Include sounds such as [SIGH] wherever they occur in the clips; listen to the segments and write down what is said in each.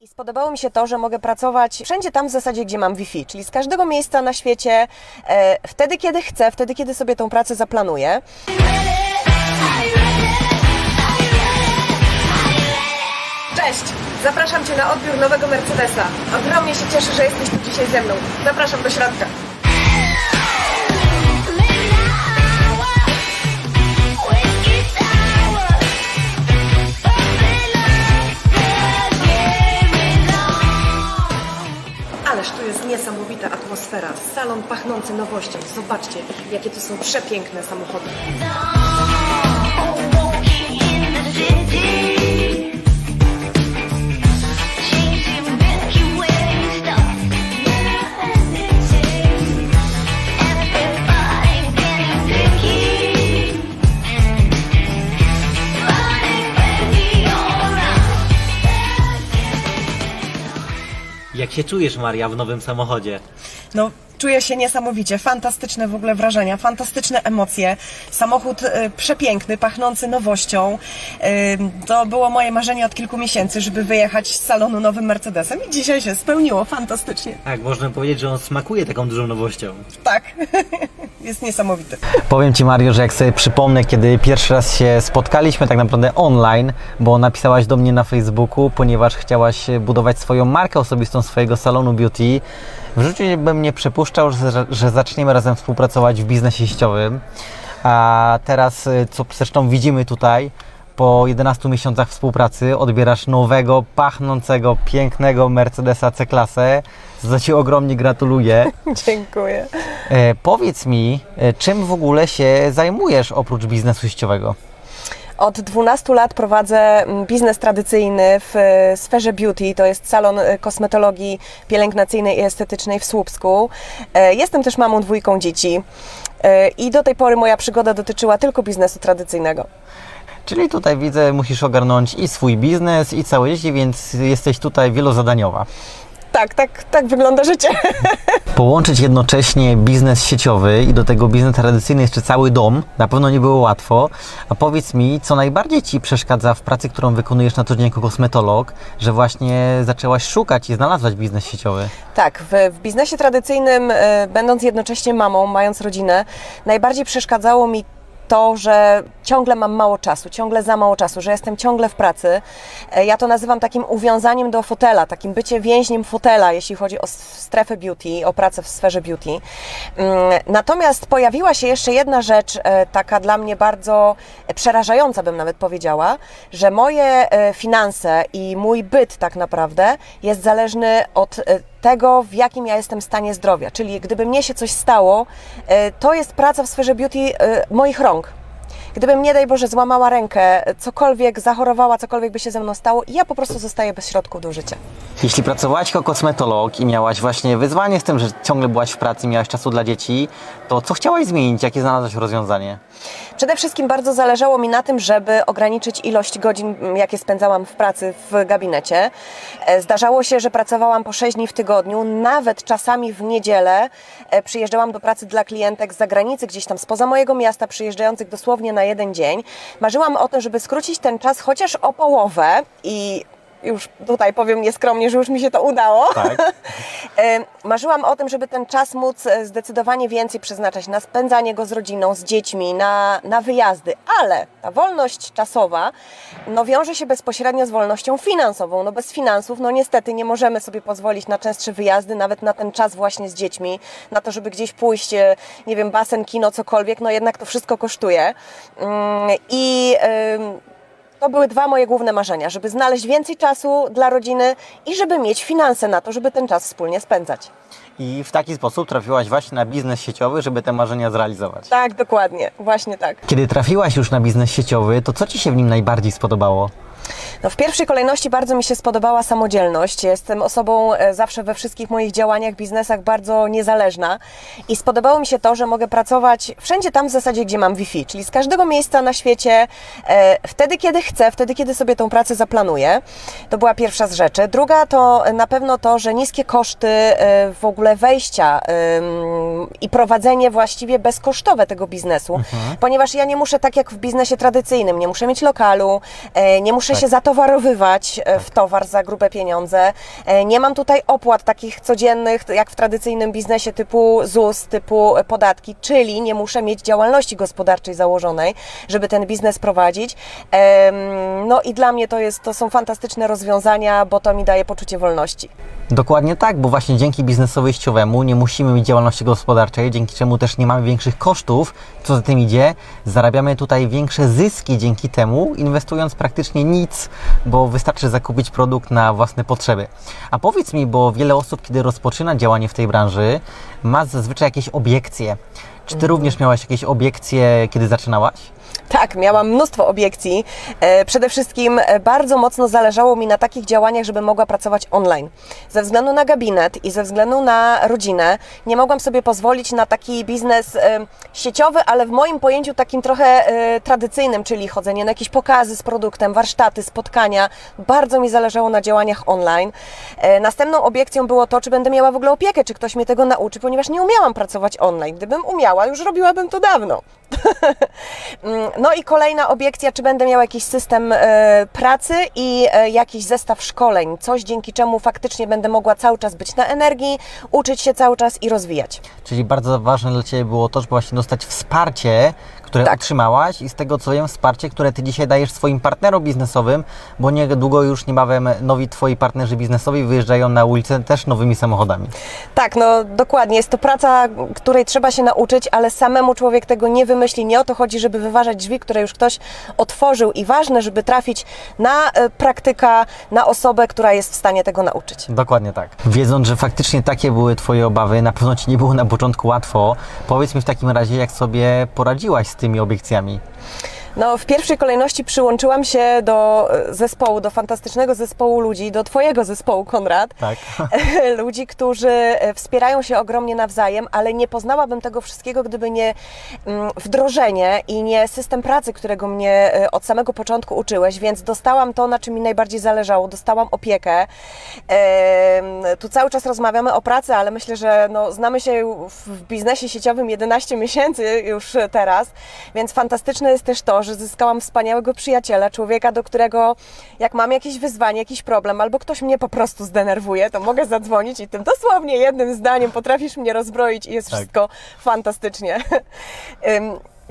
I spodobało mi się to, że mogę pracować wszędzie tam w zasadzie, gdzie mam Wi-Fi, czyli z każdego miejsca na świecie, e, wtedy kiedy chcę, wtedy kiedy sobie tą pracę zaplanuję. Cześć! Zapraszam Cię na odbiór nowego Mercedesa. Ogromnie się cieszę, że jesteś tu dzisiaj ze mną. Zapraszam do środka. Atmosfera. Salon pachnący nowością. Zobaczcie, jakie tu są przepiękne samochody. Jak się czujesz, Maria, w nowym samochodzie? No, czuję się niesamowicie. Fantastyczne w ogóle wrażenia, fantastyczne emocje. Samochód y, przepiękny, pachnący nowością. Y, to było moje marzenie od kilku miesięcy, żeby wyjechać z salonu nowym Mercedesem i dzisiaj się spełniło fantastycznie. Tak, można powiedzieć, że on smakuje taką dużą nowością. Tak, [LAUGHS] jest niesamowity. Powiem Ci Mario, że jak sobie przypomnę, kiedy pierwszy raz się spotkaliśmy tak naprawdę online, bo napisałaś do mnie na Facebooku, ponieważ chciałaś budować swoją markę osobistą swojego salonu beauty, w życiu bym nie przypuszczał, że, że zaczniemy razem współpracować w biznesie sieciowym. A teraz, y, co zresztą widzimy tutaj, po 11 miesiącach współpracy odbierasz nowego, pachnącego, pięknego Mercedesa C-klasę, za Ci ogromnie gratuluję. [LAUGHS] Dziękuję. E, powiedz mi, e, czym w ogóle się zajmujesz oprócz biznesu sieciowego? Od 12 lat prowadzę mm, biznes tradycyjny w e, sferze beauty. To jest salon e, kosmetologii pielęgnacyjnej i estetycznej w Słupsku. E, Jestem też mamą dwójką dzieci. I do tej pory moja przygoda dotyczyła tylko biznesu tradycyjnego. Czyli tutaj widzę, musisz ogarnąć i swój biznes, i całe dzieci, więc jesteś tutaj wielozadaniowa. Tak, tak, tak wygląda życie. [LAUGHS] Połączyć jednocześnie biznes sieciowy i do tego biznes tradycyjny jeszcze cały dom, na pewno nie było łatwo. A powiedz mi, co najbardziej Ci przeszkadza w pracy, którą wykonujesz na co dzień jako kosmetolog, że właśnie zaczęłaś szukać i znalazłaś biznes sieciowy? Tak, w, w biznesie tradycyjnym, e, będąc jednocześnie mamą, mając rodzinę, najbardziej przeszkadzało mi to, że ciągle mam mało czasu, ciągle za mało czasu, że jestem ciągle w pracy. E, Ja to nazywam takim uwiązaniem do fotela, takim bycie więźniem fotela, jeśli chodzi o strefę beauty, o pracę w sferze beauty. Mm, Natomiast pojawiła się jeszcze jedna rzecz, e, taka dla mnie bardzo przerażająca, bym nawet powiedziała, że moje e, finanse i mój byt tak naprawdę jest zależny od tego, w jakim ja jestem stanie zdrowia. Czyli gdyby mnie się coś stało, e, to jest praca w sferze beauty e, moich rąk. Gdybym, nie daj Boże, złamała rękę, cokolwiek, zachorowała, cokolwiek by się ze mną stało, ja po prostu zostaję bez środków do życia. Jeśli pracowałaś jako kosmetolog i miałaś właśnie wyzwanie z tym, że ciągle byłaś w pracy, miałaś czasu dla dzieci, to co chciałaś zmienić? Jakie znalazłaś rozwiązanie? Przede wszystkim bardzo zależało mi na tym, żeby ograniczyć ilość godzin, m, jakie spędzałam w pracy w gabinecie. E, Zdarzało się, że pracowałam po 6 dni w tygodniu, nawet czasami w niedzielę e, przyjeżdżałam do pracy dla klientek z zagranicy, gdzieś tam spoza mojego miasta, przyjeżdżających dosłownie na jeden dzień. Marzyłam o tym, żeby skrócić ten czas chociaż o połowę i już tutaj powiem nieskromnie, że już mi się to udało. Tak. [LAUGHS] Marzyłam o tym, żeby ten czas móc e, zdecydowanie więcej przeznaczać na spędzanie go z rodziną, z dziećmi, na, na wyjazdy, ale ta wolność czasowa no, wiąże się bezpośrednio z wolnością finansową. No, bez finansów, no niestety nie możemy sobie pozwolić na częstsze wyjazdy, nawet na ten czas właśnie z dziećmi, na to, żeby gdzieś pójść, e, nie wiem, basen, kino, cokolwiek, no jednak to wszystko kosztuje. Mm, I ym, to były dwa moje główne marzenia, żeby znaleźć więcej czasu dla rodziny i żeby mieć finanse na to, żeby ten czas wspólnie spędzać. I w taki sposób trafiłaś właśnie na biznes sieciowy, żeby te marzenia zrealizować. Tak, dokładnie, właśnie tak. Kiedy trafiłaś już na biznes sieciowy, to co Ci się w nim najbardziej spodobało? No w pierwszej kolejności bardzo mi się spodobała samodzielność. Jestem osobą e, zawsze we wszystkich moich działaniach, biznesach bardzo niezależna i spodobało mi się to, że mogę pracować wszędzie tam w zasadzie, gdzie mam Wi-Fi, czyli z każdego miejsca na świecie, e, wtedy kiedy chcę, wtedy kiedy sobie tą pracę zaplanuję. To była pierwsza z rzeczy. Druga to na pewno to, że niskie koszty e, w ogóle wejścia i prowadzenie właściwie bezkosztowe tego biznesu, ponieważ ja nie muszę tak jak w biznesie tradycyjnym, nie muszę mieć lokalu, nie muszę tak. się zatowarowywać e, w towar za grube pieniądze. E, Nie mam tutaj opłat takich codziennych, jak w tradycyjnym biznesie typu ZUS, typu podatki, czyli nie muszę mieć działalności gospodarczej założonej, żeby ten biznes prowadzić. No i dla mnie to, jest, to są fantastyczne rozwiązania, bo to mi daje poczucie wolności. Dokładnie tak, bo właśnie dzięki biznesowi wejściowemu nie musimy mieć działalności gospodarczej, dzięki czemu też nie mamy większych kosztów, co za tym idzie, zarabiamy tutaj większe zyski dzięki temu, inwestując praktycznie nic, bo wystarczy zakupić produkt na własne potrzeby. A powiedz mi, bo wiele osób, kiedy rozpoczyna działanie w tej branży, ma zazwyczaj jakieś obiekcje. Czy ty również miałaś jakieś obiekcje, kiedy zaczynałaś? Tak, miałam mnóstwo obiekcji. E, Przede wszystkim e, bardzo mocno zależało mi na takich działaniach, żeby mogła pracować online. Ze względu na gabinet i ze względu na rodzinę nie mogłam sobie pozwolić na taki biznes e, sieciowy, ale w moim pojęciu takim trochę tradycyjnym, czyli chodzenie na jakieś pokazy z produktem, warsztaty, spotkania. Bardzo mi zależało na działaniach online. Następną obiekcją było to, czy będę miała w ogóle opiekę, czy ktoś mnie tego nauczy, ponieważ nie umiałam pracować online. Gdybym umiała, już robiłabym to dawno. [LAUGHS] No i kolejna obiekcja, czy będę miała jakiś system e, pracy i e, jakiś zestaw szkoleń, coś dzięki czemu faktycznie będę mogła cały czas być na energii, uczyć się cały czas i rozwijać. Czyli bardzo ważne dla Ciebie było to, żeby właśnie dostać wsparcie, które Tak. otrzymałaś i z tego co wiem, wsparcie, które Ty dzisiaj dajesz swoim partnerom biznesowym, bo niedługo już niebawem nowi Twoi partnerzy biznesowi wyjeżdżają na ulicę też nowymi samochodami. Tak, no dokładnie. Jest to praca, której trzeba się nauczyć, ale samemu człowiek tego nie wymyśli. Nie o to chodzi, żeby wyważać drzwi, które już ktoś otworzył i ważne, żeby trafić na e, praktyka, na osobę, która jest w stanie tego nauczyć. Dokładnie tak. Wiedząc, że faktycznie takie były Twoje obawy, na pewno Ci nie było na początku łatwo, powiedz mi w takim razie, jak sobie poradziłaś z tymi obiekcjami. No, w pierwszej kolejności przyłączyłam się do e, zespołu, do fantastycznego zespołu ludzi, do Twojego zespołu, Konrad. Tak. [LAUGHS] ludzi, którzy e, wspierają się ogromnie nawzajem, ale nie poznałabym tego wszystkiego, gdyby nie mm, wdrożenie i nie system pracy, którego mnie e, od samego początku uczyłeś, więc dostałam to, na czym mi najbardziej zależało, dostałam opiekę. Tu cały czas rozmawiamy o pracy, ale myślę, że no, znamy się w biznesie sieciowym 11 miesięcy już teraz, więc fantastyczne jest też to, że zyskałam wspaniałego przyjaciela, człowieka, do którego jak mam jakieś wyzwanie, jakiś problem, albo ktoś mnie po prostu zdenerwuje, to mogę zadzwonić i tym dosłownie jednym zdaniem potrafisz mnie rozbroić i jest Tak. wszystko fantastycznie. [LAUGHS]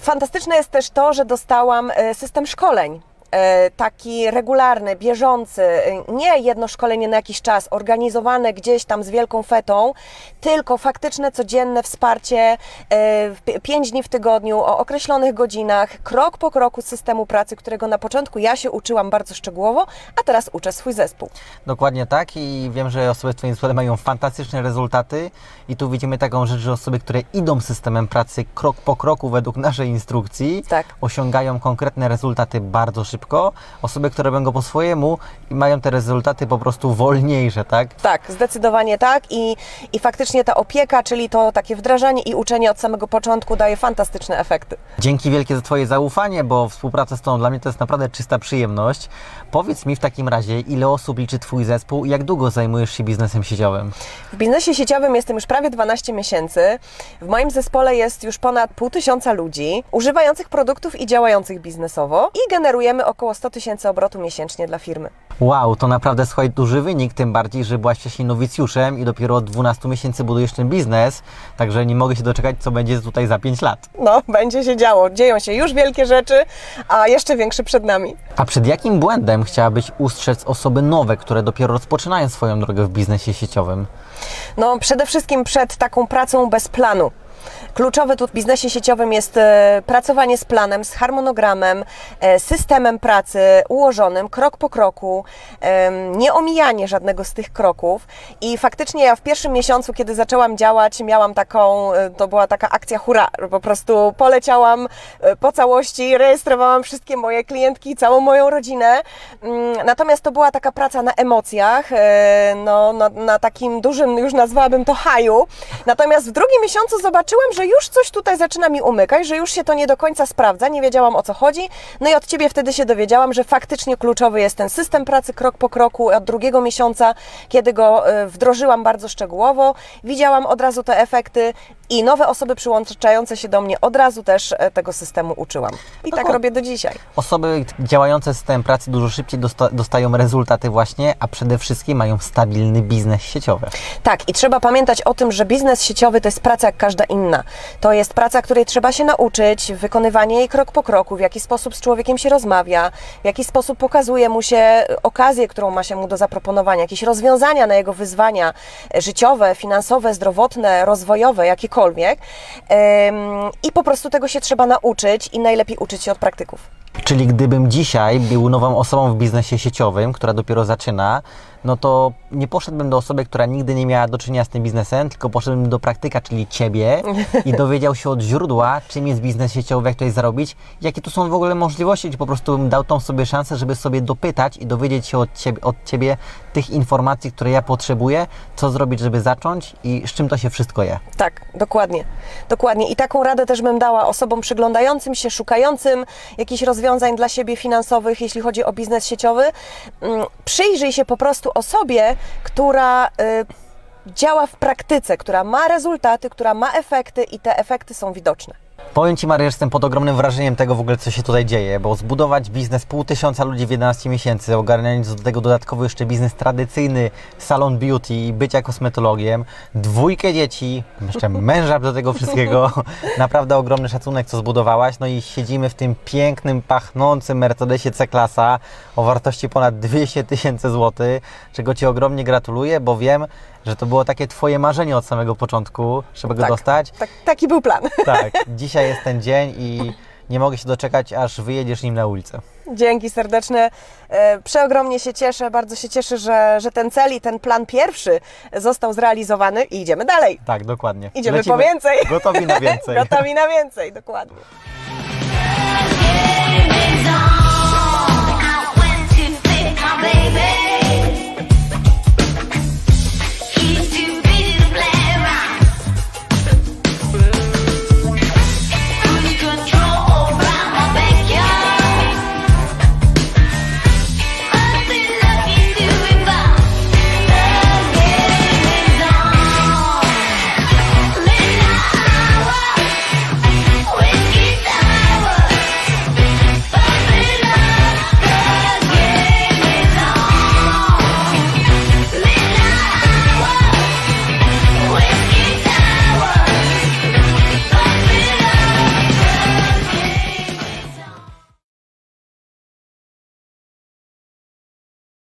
Fantastyczne jest też to, że dostałam e, system szkoleń. E, Taki regularny, bieżący, e, nie jedno szkolenie na jakiś czas, organizowane gdzieś tam z wielką fetą, tylko faktyczne, codzienne wsparcie, e, p- pięć dni w tygodniu, o określonych godzinach, krok po kroku systemu pracy, którego na początku ja się uczyłam bardzo szczegółowo, a teraz uczę swój zespół. Dokładnie tak i wiem, że osoby w Twoim mają fantastyczne rezultaty i tu widzimy taką rzecz, że osoby, które idą systemem pracy krok po kroku według naszej instrukcji, Tak. osiągają konkretne rezultaty bardzo szybko. Osoby, które go po swojemu i mają te rezultaty po prostu wolniejsze, tak? Tak, zdecydowanie tak i, i faktycznie ta opieka, czyli to takie wdrażanie i uczenie od samego początku daje fantastyczne efekty. Dzięki wielkie za Twoje zaufanie, bo współpraca z Tobą dla mnie to jest naprawdę czysta przyjemność. Powiedz mi w takim razie, ile osób liczy Twój zespół i jak długo zajmujesz się biznesem sieciowym? W biznesie sieciowym jestem już prawie 12 miesięcy. W moim zespole jest już ponad pół tysiąca ludzi używających produktów i działających biznesowo i generujemy około 100 tysięcy obrotu miesięcznie dla firmy. Wow, to naprawdę słuchaj, duży wynik, tym bardziej, że byłaś wcześniej nowicjuszem i dopiero od 12 miesięcy budujesz ten biznes, także nie mogę się doczekać, co będzie tutaj za 5 lat. No, będzie się działo. Dzieją się już wielkie rzeczy, a jeszcze większe przed nami. A przed jakim błędem chciałabyś ustrzec osoby nowe, które dopiero rozpoczynają swoją drogę w biznesie sieciowym? No, przede wszystkim przed taką pracą bez planu. Kluczowe tu w biznesie sieciowym jest e, pracowanie z planem, z harmonogramem, e, systemem pracy ułożonym krok po kroku, nie omijanie żadnego z tych kroków. I faktycznie ja w pierwszym miesiącu, kiedy zaczęłam działać, miałam taką, e, to była taka akcja hura, po prostu poleciałam po całości, rejestrowałam wszystkie moje klientki, całą moją rodzinę. Mm, Natomiast to była taka praca na emocjach, no, na, na takim dużym, już nazwałabym to haju. Natomiast w drugim miesiącu zobaczyłam, że już coś tutaj zaczyna mi umykać, że już się to nie do końca sprawdza, nie wiedziałam o co chodzi. No i od Ciebie wtedy się dowiedziałam, że faktycznie kluczowy jest ten system pracy krok po kroku. Od drugiego miesiąca, kiedy go e, wdrożyłam bardzo szczegółowo, widziałam od razu te efekty I nowe osoby przyłączające się do mnie od razu też e, tego systemu uczyłam. I tak Aha. robię do dzisiaj. Osoby działające z systemem pracy dużo szybciej dosta- dostają rezultaty właśnie, a przede wszystkim mają stabilny biznes sieciowy. Tak, i trzeba pamiętać o tym, że biznes sieciowy to jest praca jak każda inna. To jest praca, której trzeba się nauczyć, wykonywanie jej krok po kroku, w jaki sposób z człowiekiem się rozmawia, w jaki sposób pokazuje mu się okazję, którą ma się mu do zaproponowania, jakieś rozwiązania na jego wyzwania e, życiowe, finansowe, zdrowotne, rozwojowe, jakiekolwiek. I po prostu tego się trzeba nauczyć i najlepiej uczyć się od praktyków. Czyli gdybym dzisiaj był nową osobą w biznesie sieciowym, która dopiero zaczyna, no to nie poszedłbym do osoby, która nigdy nie miała do czynienia z tym biznesem, tylko poszedłbym do praktyka, czyli ciebie i [LAUGHS] dowiedział się od źródła, czym jest biznes sieciowy, jak tutaj zarobić, jakie tu są w ogóle możliwości, czy po prostu bym dał tą sobie szansę, żeby sobie dopytać i dowiedzieć się od ciebie, od ciebie tych informacji, które ja potrzebuję, co zrobić, żeby zacząć i z czym to się wszystko je. Tak, dokładnie. Dokładnie. I taką radę też bym dała osobom przyglądającym się, szukającym jakichś rozwiązań dla siebie finansowych, jeśli chodzi o biznes sieciowy. Mm, Przyjrzyj się po prostu osobie, która y, działa w praktyce, która ma rezultaty, która ma efekty i te efekty są widoczne. Powiem Ci, Maria, że jestem pod ogromnym wrażeniem tego w ogóle, co się tutaj dzieje, bo zbudować biznes pół tysiąca ludzi w 11 miesięcy, ogarniając do tego dodatkowo jeszcze biznes tradycyjny, salon beauty, bycia kosmetologiem, dwójkę dzieci, jeszcze [LAUGHS] męża do tego wszystkiego. [LAUGHS] Naprawdę ogromny szacunek, co zbudowałaś. No i siedzimy w tym pięknym, pachnącym Mercedesie C-klasa o wartości ponad 200 tysięcy złotych, czego Ci ogromnie gratuluję, bo wiem, że to było takie Twoje marzenie od samego początku, żeby go Tak. dostać. Tak, taki był plan. [LAUGHS] Tak, dzisiaj jest ten dzień i nie mogę się doczekać, aż wyjedziesz nim na ulicę. Dzięki serdeczne. E, Przeogromnie się cieszę, bardzo się cieszę, że, że ten cel i ten plan pierwszy został zrealizowany i idziemy dalej. Tak, dokładnie. Idziemy Lecimy po więcej. Gotowi na [LAUGHS] więcej. Gotowi na więcej, dokładnie.